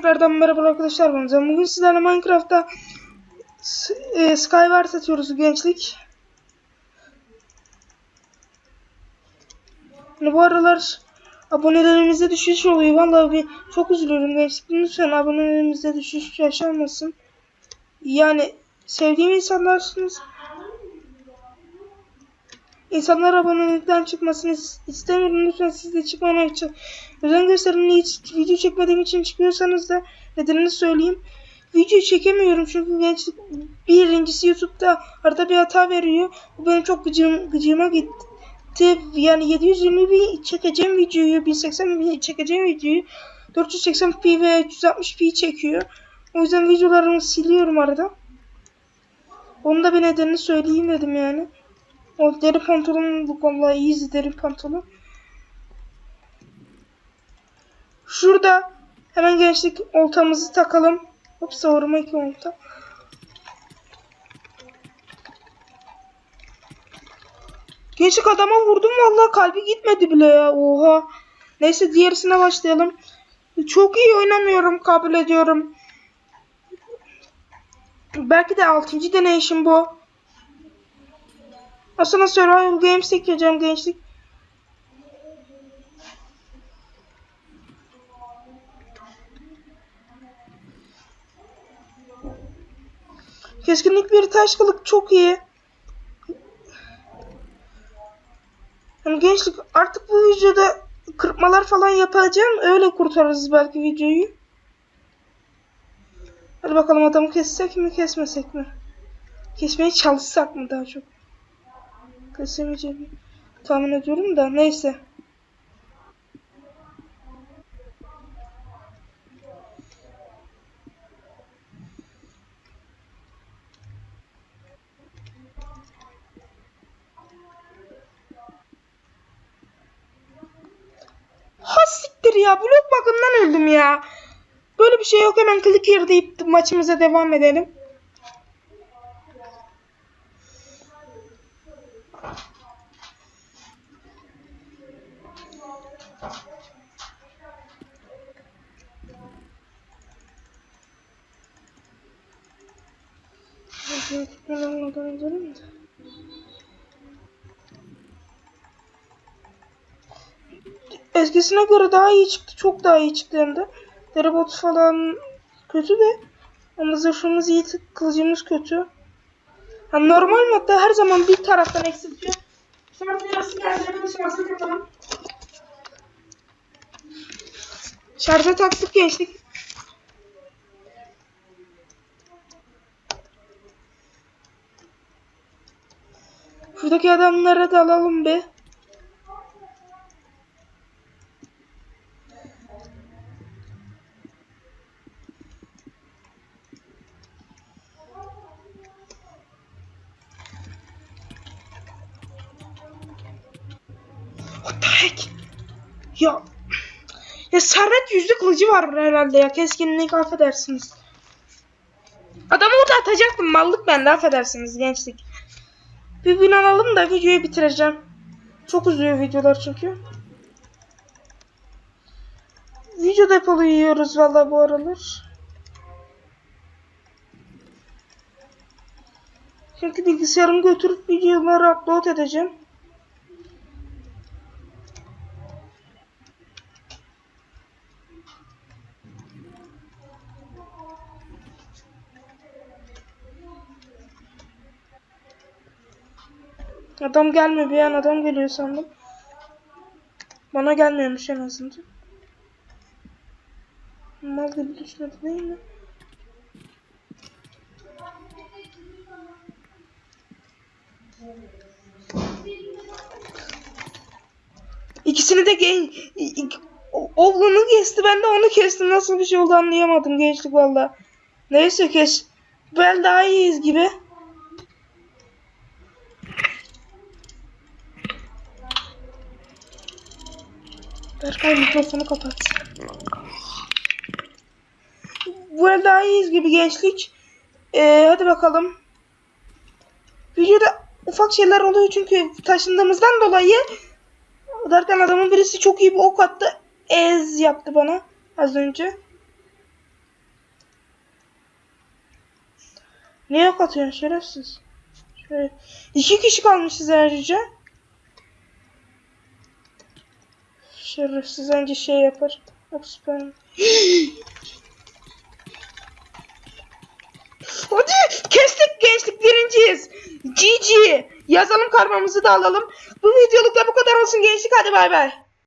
tekrardan merhaba arkadaşlar. Bugün sizlerle Minecraft'ta e, Skywars atıyoruz gençlik. Yani bu aralar abonelerimizde düşüş oluyor. Vallahi bir çok üzülüyorum gençlik. Lütfen abonelerimizde düşüş yaşanmasın. Yani sevdiğim insanlarsınız. İnsanlar abonelikten çıkmasını is- istemiyorum. Lütfen siz de çıkmamak için. Özen gösterin. Hiç video çekmediğim için çıkıyorsanız da nedenini söyleyeyim. Video çekemiyorum çünkü gençlik birincisi YouTube'da arada bir hata veriyor. Bu benim çok gıcığım, gıcığıma gitti. Yani 720 bir çekeceğim videoyu, 1080 bir çekeceğim videoyu 480p ve 360p çekiyor. O yüzden videolarımı siliyorum arada. Onun da bir nedenini söyleyeyim dedim yani. O deri pantolon bu vallahi iyi deri pantolon. Şurada hemen gençlik oltamızı takalım. Hop savurma iki olta. Gençlik adama vurdum vallahi kalbi gitmedi bile ya. Oha. Neyse diğerisine başlayalım. Çok iyi oynamıyorum kabul ediyorum. Belki de 6. deneyişim bu. Aslında Survival Games çekeceğim gençlik. Keskinlik bir taş kılık çok iyi. Yani gençlik artık bu videoda kırpmalar falan yapacağım. Öyle kurtarırız belki videoyu. Hadi bakalım adamı kessek mi kesmesek mi? Kesmeye çalışsak mı daha çok? Kesemeyeceğimi tahmin ediyorum da neyse. Ha siktir ya blok bakımından öldüm ya. Böyle bir şey yok hemen clicker deyip maçımıza devam edelim. Eskisine göre daha iyi çıktı. Çok daha iyi çıktı hem de. Deribot falan kötü de. Ama zırhımız iyi, kılıcımız kötü. Yani normal modda her zaman bir taraftan eksiltiyor. Şarjı yarısı geldiğinde. Şarja taktık gençlik. Şuradaki adamlara da alalım be. What the heck? Ya ya Servet yüzlü kılıcı var herhalde ya. Keskinlik affedersiniz. Adamı orada atacaktım. Mallık bende affedersiniz gençlik. Bir bin alalım da videoyu bitireceğim. Çok uzuyor videolar çünkü. Video depolu yiyoruz valla bu aralar. Çünkü bilgisayarımı götürüp videoları upload edeceğim. Adam gelmiyor bir an adam geliyor sandım. Bana gelmiyormuş en azından. Mal gibi düşmedi değil mi? İkisini de gen oğlunu kesti ben de onu kestim. Nasıl bir şey oldu anlayamadım gençlik valla. Neyse kes. Ben daha iyiyiz gibi. Berkay mikrofonu kapat. Bu el daha iyiyiz gibi gençlik. Ee, hadi bakalım. Videoda ufak şeyler oluyor çünkü taşındığımızdan dolayı derken adamın birisi çok iyi bir ok attı. Ez yaptı bana az önce. Niye ok atıyorsun şerefsiz? Şöyle. İki kişi kalmışız ayrıca. Şerefsiz önce şey yapar. Süper. Hadi kestik gençlik birinciyiz. GG. Yazalım karmamızı da alalım. Bu videoluk da bu kadar olsun gençlik hadi bay bay.